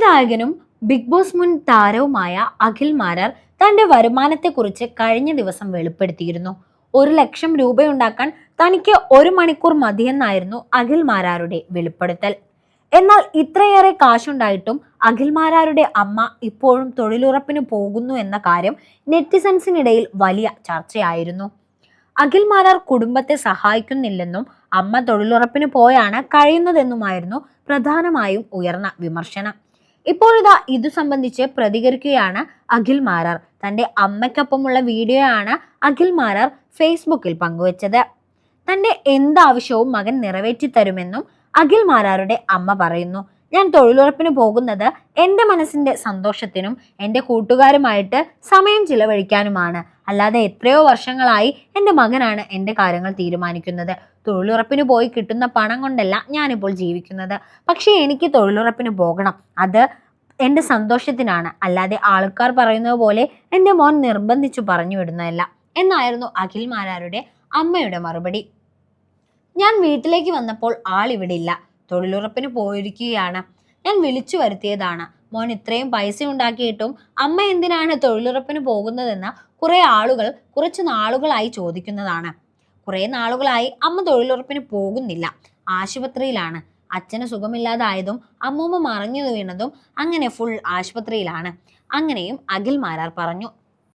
സംവിധായകനും big boss മുൻ താരവുമായ അഖിൽ മാരാർ തന്റെ വരുമാനത്തെക്കുറിച്ച് കഴിഞ്ഞ ദിവസം വെളിപ്പെടുത്തിയിരുന്നു. ഒരു ലക്ഷം രൂപയുണ്ടാക്കാൻ തനിക്ക് ഒരു മണിക്കൂർ മതിയെന്നായിരുന്നു അഖിൽ മാരാരുടെ വെളിപ്പെടുത്തൽ. എന്നാൽ ഇത്രയേറെ കാശുണ്ടായിട്ടും അഖിൽ മാരാരുടെ അമ്മ ഇപ്പോഴും തൊഴിലുറപ്പിന് പോകുന്നു എന്ന കാര്യം നെറ്റിസൺസിനിടയിൽ വലിയ ചർച്ചയായിരുന്നു. അഖിൽ മാരാർ കുടുംബത്തെ സഹായിക്കുന്നില്ലെന്നും അമ്മ തൊഴിലുറപ്പിന് പോയാണ് കഴിയുന്നതെന്നുമായിരുന്നു പ്രധാനമായും ഉയർന്ന വിമർശനം. ഇപ്പോഴിതാ ഇത് സംബന്ധിച്ച് പ്രതികരിക്കുകയാണ് അഖിൽ മാരാർ. തന്റെ അമ്മയ്ക്കൊപ്പമുള്ള വീഡിയോ ആണ് അഖിൽ മാരാർ ഫേസ്ബുക്കിൽ പങ്കുവച്ചത്. തന്റെ എന്താവശ്യവും മകൻ നിറവേറ്റി തരുമെന്നും അഖിൽ മാരാരുടെ അമ്മ പറയുന്നു. ഞാൻ തൊഴിലുറപ്പിന് പോകുന്നത് എന്റെ മനസ്സിന്റെ സന്തോഷത്തിനും എന്റെ കൂട്ടുകാരുമായിട്ട് സമയം ചിലവഴിക്കാനുമാണ്. അല്ലാതെ എത്രയോ വർഷങ്ങളായി എന്റെ മകനാണ് എന്റെ കാര്യങ്ങൾ തീരുമാനിക്കുന്നത്. തൊഴിലുറപ്പിന് പോയി കിട്ടുന്ന പണം കൊണ്ടല്ല ഞാനിപ്പോൾ ജീവിക്കുന്നത്. പക്ഷേ എനിക്ക് തൊഴിലുറപ്പിന് പോകണം. അത് എന്റെ സന്തോഷത്തിനാണ്. അല്ലാതെ ആൾക്കാർ പറയുന്നത് പോലെ എന്റെ മോൻ നിർബന്ധിച്ചു പറഞ്ഞു വിടുന്നതല്ല. എന്നായിരുന്നു അഖിൽ മാരാരുടെ അമ്മയുടെ മറുപടി. ഞാൻ വീട്ടിലേക്ക് വന്നപ്പോൾ ഇല്ല. തൊഴിലുറപ്പിന് പോയിരിക്കുകയാണ്. ഞാൻ വിളിച്ചു വരുത്തിയതാണ്. മോൻ ഇത്രയും പൈസ ഉണ്ടാക്കിയിട്ടും അമ്മ എന്തിനാണ് തൊഴിലുറപ്പിന് പോകുന്നതെന്ന് കുറെ ആളുകൾ കുറച്ച് നാളുകളായി ചോദിക്കുന്നതാണ്. കുറേ നാളുകളായി അമ്മ തൊഴിലുറപ്പിന് പോകുന്നില്ല. ആശുപത്രിയിലാണ്. അച്ഛന് സുഖമില്ലാതായതും അമ്മൂമ്മ മറിഞ്ഞു വീണതും അങ്ങനെ ഫുൾ ആശുപത്രിയിലാണ്. അങ്ങനെയും അഖിൽ മാരാർ പറഞ്ഞു.